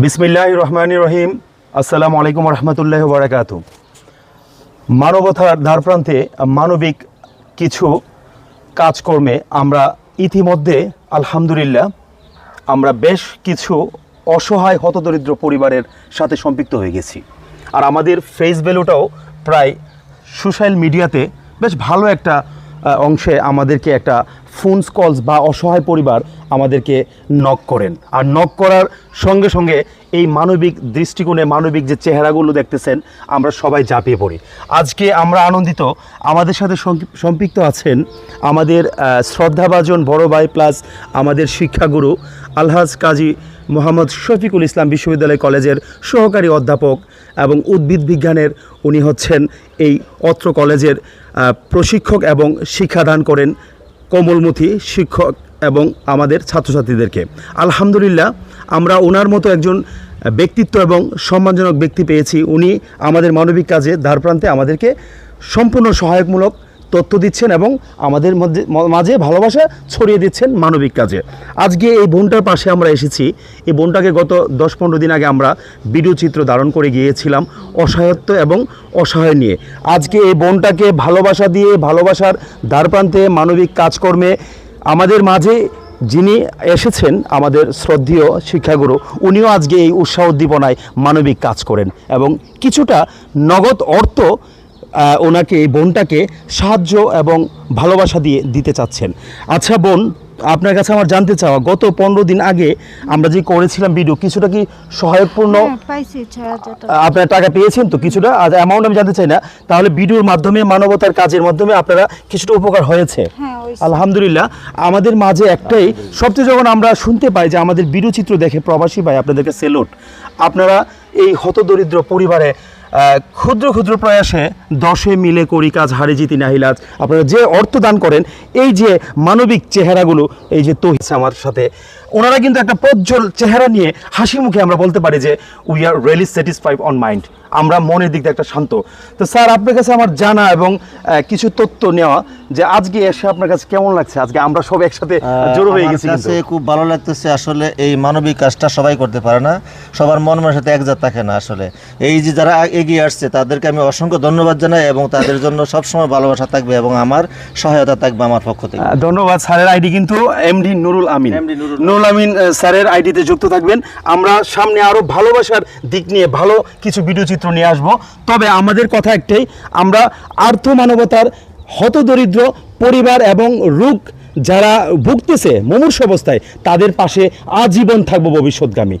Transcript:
বিসমিল্লাহ রহমান রহিম। আসসালামু আলাইকুম রহমতুল্লাহ বারাকাত মানবতার দ্বারপ্রান্তে মানবিক কিছু কাজকর্মে আমরা ইতিমধ্যে, আলহামদুলিল্লাহ, আমরা বেশ কিছু অসহায় হতদরিদ্র পরিবারের সাথে সম্পৃক্ত হয়ে গেছি। আর আমাদের ফেস ভ্যালুটাও প্রায় সোশ্যাল মিডিয়াতে বেশ ভালো একটা অংশে আমাদেরকে একটা ফোনস কলস বা অসহায় পরিবার আমাদেরকে নক করেন। আর নক করার সঙ্গে সঙ্গে এই মানবিক দৃষ্টিকোণে, মানবিক যে চেহারাগুলো দেখতেছেন, আমরা সবাই ঝাঁপিয়ে পড়ি। আজকে আমরা আনন্দিত, আমাদের সাথে সম্পৃক্ত আছেন আমাদের শ্রদ্ধাভাজন বড় ভাই প্লাস আমাদের শিক্ষাগুরু আলহাজ কাজী মোহাম্মদ শফিকুল ইসলাম বিশ্ববিদ্যালয় কলেজের সহকারী অধ্যাপক এবং উদ্ভিদ বিজ্ঞানের উনি হচ্ছেন এই অত্র কলেজের প্রশিক্ষক এবং শিক্ষাদান করেন কমলমতি শিক্ষক এবং আমাদের ছাত্রছাত্রীদেরকে। আলহামদুলিল্লাহ, আমরা ওনার মতো একজন ব্যক্তিত্ব এবং সম্মানজনক ব্যক্তি পেয়েছি। উনি আমাদের মানবিক কাজে দ্বারপ্রান্তে আমাদেরকে সম্পূর্ণ সহায়কমূলক তথ্য দিচ্ছেন এবং আমাদের মধ্যে, মাঝে ভালোবাসা ছড়িয়ে দিচ্ছেন মানবিক কাজে। আজকে এই বোনটার পাশে আমরা এসেছি। এই বোনটাকে গত দশ পনেরো দিন আগে আমরা ভিডিও চিত্র ধারণ করে গিয়েছিলাম অসহায়ত্ব এবং অসহায় নিয়ে। আজকে এই বোনটাকে ভালোবাসা দিয়ে, ভালোবাসার দ্বারপ্রান্তে মানবিক কাজকর্মে আমাদের মাঝে যিনি এসেছেন, আমাদের শ্রদ্ধীয় শিক্ষাগুরু, উনিও আজকে এই উৎসাহ উদ্দীপনায় মানবিক কাজ করেন এবং কিছুটা নগদ অর্থ ওনাকে এই বোনটাকে সাহায্য এবং ভালোবাসা দিয়ে দিতে চাচ্ছেন। আচ্ছা বোন আপনার কাছে আমার জানতে চাওয়া গত পনেরো দিন আগে আমরা যে করেছিলাম ভিডিও কিছুটা কি সহায়কপূর্ণ? হ্যাঁ, আপনারা টাকা পেয়েছেন তো কিছুটা? আর অ্যামাউন্ট আমি জানতে চাই না তাহলে ভিডিওর মাধ্যমে মানবতার কাজের মাধ্যমে আপনারা কিছুটা উপকার হয়েছে। হ্যাঁ, আলহামদুলিল্লাহ আমাদের মাঝে একটাই সবচেয়ে যখন আমরা শুনতে পাই যে আমাদের ভিডিও চিত্র দেখে প্রবাসী ভাই আপনাদেরকে সেলুট আপনারা এই হতদরিদ্র পরিবারে ক্ষুদ্র ক্ষুদ্র প্রয়াসে দশে মিলে করি কাজ হারে জিতি নাহিলাজ আপনারা যে অর্থ দান করেন এই যে মানবিক চেহারাগুলো এই যে তহিস আমার সাথে ওনারা কিন্তু একটা প্রজ্জ্বল চেহারা নিয়ে হাসি মুখে আমরা বলতে পারি যে we are really satisfied on mind আমরা মনের দিক দিয়ে একটা শান্ত। তো স্যার আপনার কাছে আমার জানা এবং কিছু তথ্য নেওয়া যে আজকে এসে আপনার কাছে কেমন লাগছে? আজকে আমরা সব একসাথে জড়ো হয়ে গেছি কাছে খুব ভালো লাগতেছে আসলে এই মানবিক কাজটা সবাই করতে পারে না। সবার মন মানের সাথে একজাত থাকে না আসলে। এই যে যারা এগিয়ে আসছে তাদেরকে আমি অসংখ্য ধন্যবাদ জানাই এবং তাদের জন্য সবসময় ভালোবাসা থাকবে এবং আমার সহায়তা থাকবে আমার পক্ষ থেকে। ধন্যবাদ স্যারের আইডি কিন্তু এমডি নুরুল আমিন। নুরুল আমিন। স্যারের আইডিতে যুক্ত থাকবেন। আমরা সামনে আরও ভালোবাসার দিক নিয়ে ভালো কিছু ভিডিও চিত্র নিয়ে আসব। তবে আমাদের কথা একটাই আমরা আর্থ মানবতার হতদরিদ্র পরিবার এবং রোগ যারা ভুগতেছে মুমূর্ষ অবস্থায় তাদের পাশে আজীবন থাকব ভবিষ্যৎগামী।